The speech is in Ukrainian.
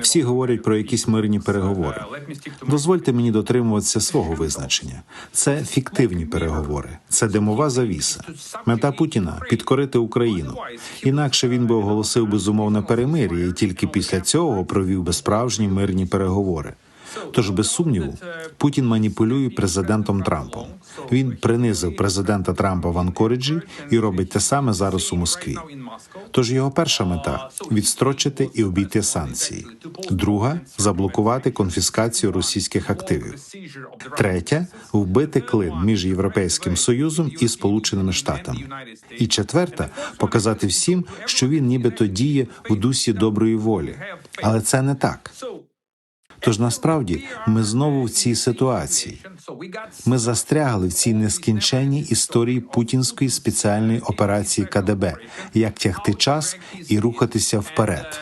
Всі говорять про якісь мирні переговори. Дозвольте мені дотримуватися свого визначення. Це фіктивні переговори, це димова завіса. Мета Путіна підкорити Україну. Інакше він би оголосив безумовне перемир'я і тільки після цього провів би справжні мирні переговори. Тож, без сумніву, Путін маніпулює президентом Трампом. Він принизив президента Трампа в Анкориджі і робить те саме зараз у Москві. Тож його перша мета відстрочити і обійти санкції. Друга заблокувати конфіскацію російських активів. Третя вбити клин між Європейським Союзом і Сполученими Штатами. І четверта показати всім, що він нібито діє у дусі доброї волі. Але це не так. Тож насправді ми знову в цій ситуації. Ми застрягли в цій нескінченній історії путінської спеціальної операції КДБ, як тягти час і рухатися вперед.